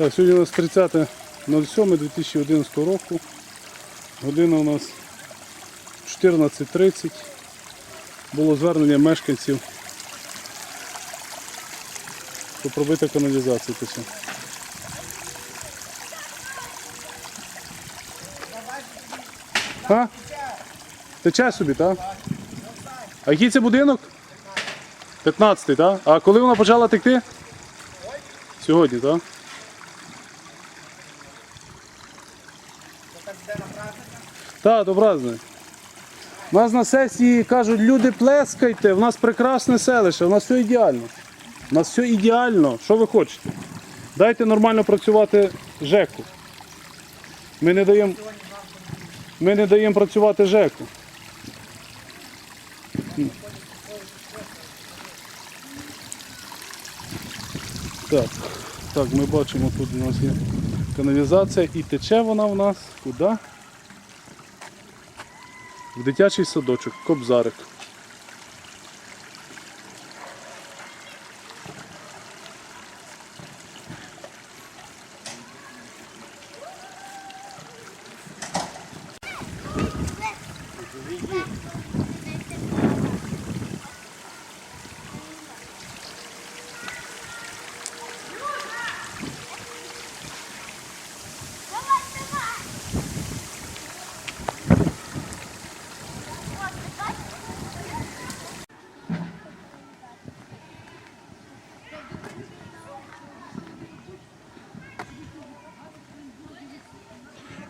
Так, сьогодні у нас 30.07.2011 року. Година у нас 14.30. Було звернення мешканців про пробита каналізація тече. А? Тече собі, так? А який це будинок? 15-й, так? А коли вона почала текти? Сьогодні, так? Так, добразне. У нас на сесії кажуть, люди плескайте, в нас прекрасне селище, у нас все ідеально. У нас все ідеально. Що ви хочете? Дайте нормально працювати ЖЕКу. Ми не даємо. Ми не даємо працювати ЖЕКу. Так, так, ми бачимо, тут у нас є каналізація і тече вона в нас куди? В дитячий садочок, кобзарик.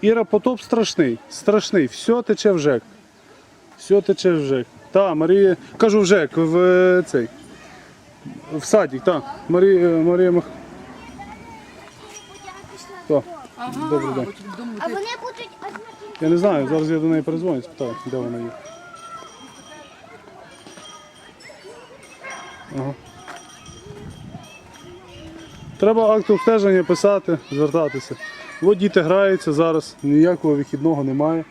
Іра, потоп страшний, страшний. Все тече в ЖЕК. Все тече в ЖЕК. Та, Марія, кажу в ЖЕК, в е, цей. В садик, так. Марія, Марія Мах... Так, добрий день. А вони будуть. Я не знаю, зараз я до неї перезвоню, спитаю, де вона є. Ага. Треба акт обстеження писати, звертатися. От діти граються зараз, ніякого вихідного немає.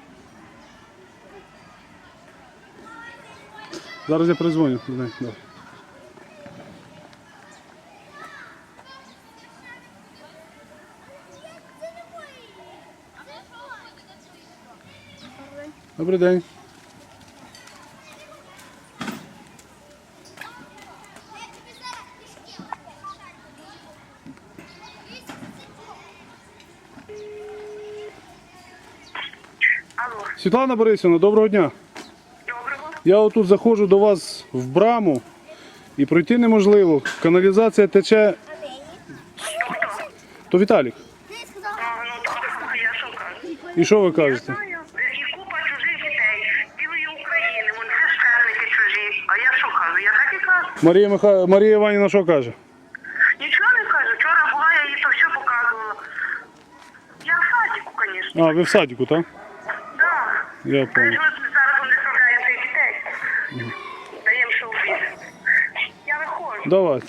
Зараз я перезвоню. Добрий день. Світлана Борисівна, доброго дня. доброго. Я отут заходжу до вас в браму і пройти неможливо. Каналізація тече. То Віталік. Ну? І що ви кажете? І купа чужих дітей, цілої України, вон священники чужі. А я що кажу? Я так і кажу. Марія Миха... Марія Іванівна що каже? Нічого не кажу. Вчора була, я їй то все показувала. Я в садіку, звісно. А, ви в садіку, так? Я понял. ми зараз не справляємо дітей. Даємо що обід. Я виходжу. Давайте.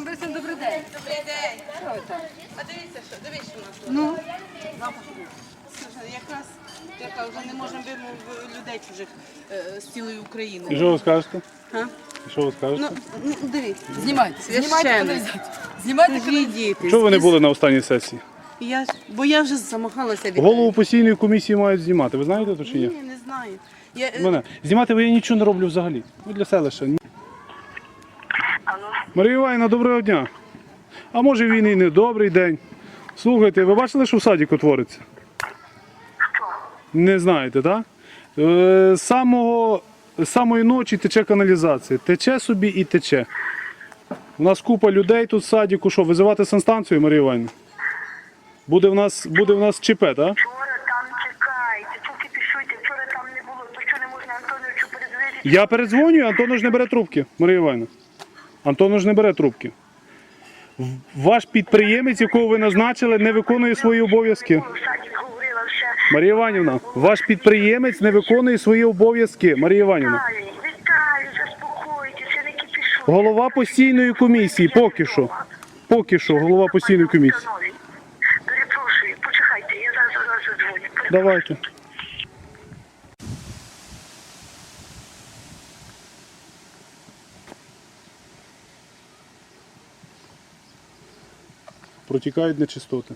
Борисин, добрий день. Добрий день. А дивіться, що дивіться, що у нас тут. Ну, Слушай, якраз яка вже не можемо вимовити людей чужих е, з цілої І України. що ви скажете? А? І що ви скажете? Ну, ну дивіться. знімайте, знімайте. Знімайте каналізацію. Що ви не були на останній сесії? Я ж, бо я вже замахалася від Голову постійної комісії мають знімати. Ви знаєте то чи ні? Ні, не знаю. Я, е, Мене. Знімати ви я нічого не роблю взагалі. Ви для селища. Марія Іванівна, доброго дня. А може він і не добрий день. Слухайте, ви бачили, що в садіку твориться? Не знаєте, так? Е, З самого з самої ночі тече каналізація. Тече собі і тече. У нас купа людей тут в садіку. Що, визивати санстанцію, Марія Іванівна? Буде в нас, буде в нас ЧП, так? Вчора там чекайте, тільки пішуйте, вчора там не було, то що не можна Антоновичу передзвонити? Я передзвонюю, Антону ж не бере трубки, Марія Іванівна. Антону ж не бере трубки. Ваш підприємець, якого ви назначили, не виконує свої обов'язки. Марія Іванівна, ваш підприємець не виконує свої обов'язки. Марія Іванівна. Віталій, Віталій, заспокойтеся, не кипішуйте. Голова постійної комісії, поки що. Поки що, голова постійної комісії. Перепрошую, почекайте, я зараз до вас задзвоню. Давайте. Протікають нечистоти.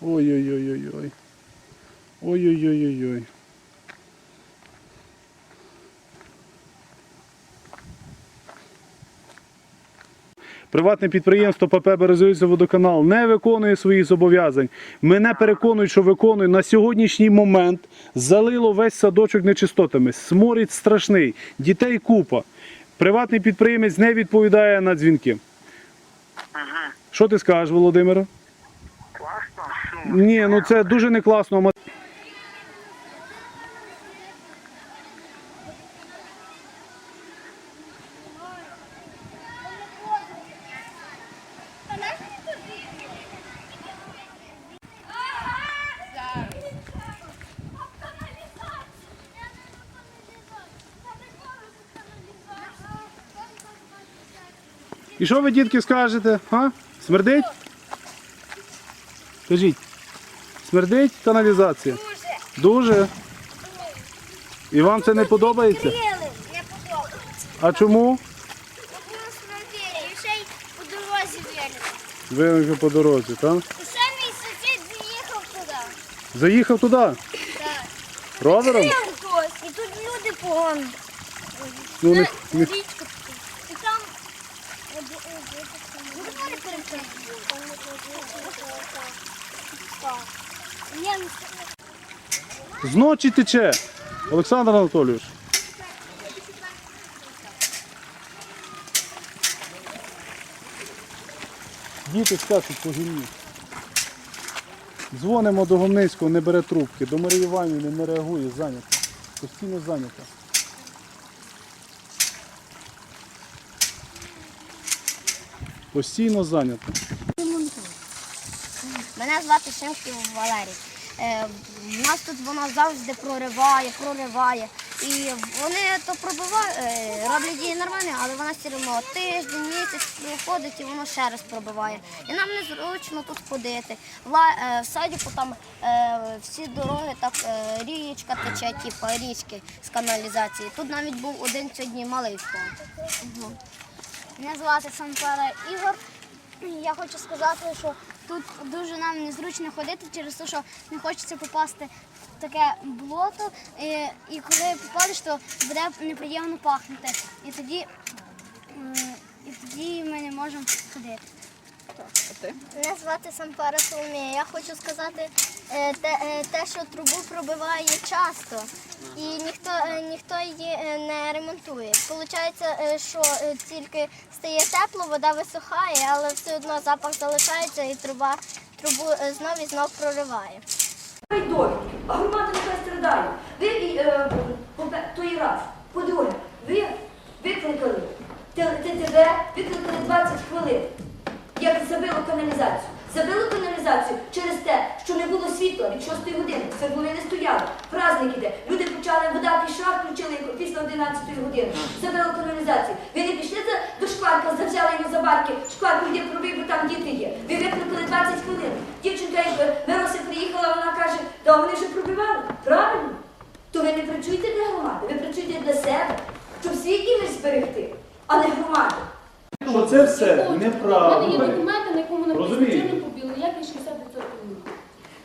Ой-ой-ой-ой-ой. Ой-ой-ой-ой-ой. Приватне підприємство ПП Березовиця водоканал не виконує своїх зобов'язань. Мене переконують, що виконує на сьогоднішній момент залило весь садочок нечистотами. Сморід страшний, дітей купа. Приватний підприємець не відповідає на дзвінки. Що ти скажеш, Володимире? Класно. Ні, ну це дуже не класно. І що ви, дітки, скажете? А? Смердить? Кажіть. Смердить каналізація? Дуже. Дуже. І вам це не подобається? Не подобається. А чому? Тому і ще й по дорозі вірили. Ви вже по дорозі, так? І ще мій сусід заїхав туди. Заїхав туди? Так. Ровером? І тут люди погані. Ну, не, Це не, річка. І там... Ну, давай перейдемо. Так. Я не зночі тече. Олександр Анатолійович. Діти скачуть по гімні. Дзвонимо до Гомницького, не бере трубки. До Марії Іванівни не реагує, зайнята. Постійно зайнята. Постійно зайнята. Мене звати Шимків Валерій. Е, У нас тут вона завжди прориває, прориває. І вони то пробивають, е, роблять її нормально, але вона все одно тиждень, місяць проходить і воно ще раз пробиває. І нам незручно тут ходити. Е, В садіку там е, всі дороги, так е, річка тече, типу річки з каналізації. Тут навіть був один сьогодні малий впав. Мене звати Сампара Ігор. Я хочу сказати, що тут дуже нам незручно ходити через те, що не хочеться попасти в таке болото. І, і коли попадеш, то буде неприємно пахнути. І тоді, і тоді ми не можемо ходити. Мене звати Сампара Соломія. Я хочу сказати те, е, те, що трубу пробиває часто, і ніхто, е, ніхто її е, не ремонтує. Получається, е, що е, тільки стає тепло, вода висухає, але все одно запах залишається і труба трубу е, знов і знов прориває. А громада нехай страдає. Ви е, той раз, по-друге, ви викликали ТТВ, викликали 20 хвилин, як забило каналізацію. Забило каналізацію через те, що не було світла від 6 години. Свердловини стояли, праздник іде. Люди почали, вода пішла, включили після 11 години. Забило каналізацію. Ви не пішли до шкварка, завзяли його за барки, шкварку йде пробив, бо там діти є. Ви викликали 20 хвилин. Дівчинка, Мирося приїхала, вона каже, та вони вже пробивали. Правильно? То ви не працюєте для громади, ви працюєте для себе, щоб свій імідж зберегти, а не громади. Що це все У мене є документи, на якому написано Розумієте? чорним по білому, як і 60% ні.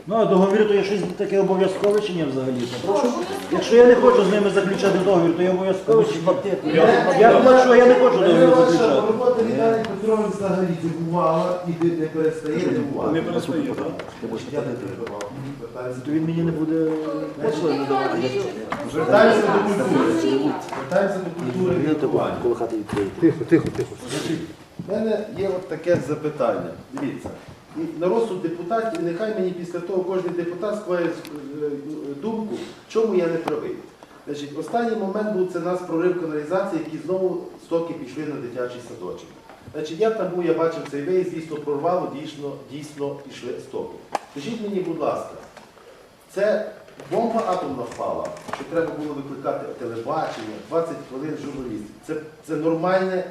Ну, а договір то є щось таке обов'язкове чи ні взагалі? Прошу. Якщо я не хочу з ними заключати договір, то я обов'язково чи ні? Я плачу, а я не хочу договір заключати. робота Віталій Петрович взагалі дивувала і не перестає дивувати. Не перестає, так? Я не перебивав. То він мені не буде послуги надавати. Звертаємося до культури. Звертаємося до культури і лікування. Коли хати відкриєте. Тихо, тихо, тихо. В мене є от таке запитання. Дивіться. На розсуд депутатів, і нехай мені після того кожен депутат складає е, думку, чому я не правий. Значить, останній момент був це нас прорив каналізації, які знову стоки пішли на дитячий садочок. Значить, я там був, я бачив цей виїзд, дійсно прорвало, дійсно, дійсно пішли стоки. Скажіть мені, будь ласка, це бомба атомна впала, що треба було викликати телебачення, 20 хвилин журналістів. Це, це нормальне,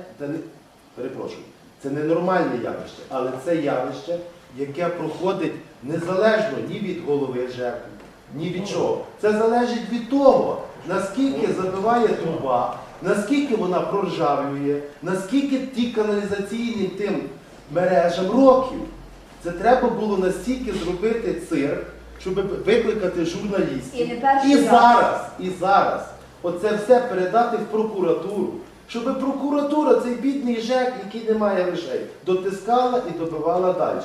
перепрошую, це не нормальне явище, але це явище, яке проходить незалежно ні від голови ЖЕКу, ні від чого. Це залежить від того, наскільки забиває труба, наскільки вона проржавлює, наскільки ті каналізаційним тим мережам років. Це треба було настільки зробити цирк, щоб викликати журналістів. І і зараз, і зараз оце все передати в прокуратуру. Щоб прокуратура, цей бідний ЖЕК, який не має грошей, дотискала і добивала далі.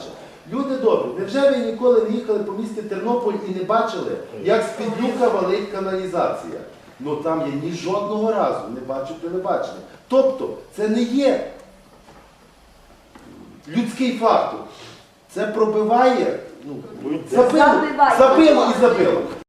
Люди добрі, невже ви ніколи не їхали по місті Тернополь і не бачили, як з-під люка валить каналізація? Ну там я ні жодного разу не бачу телебачення. Тобто це не є людський фактор. Це пробиває, ну, забило, забило і забило.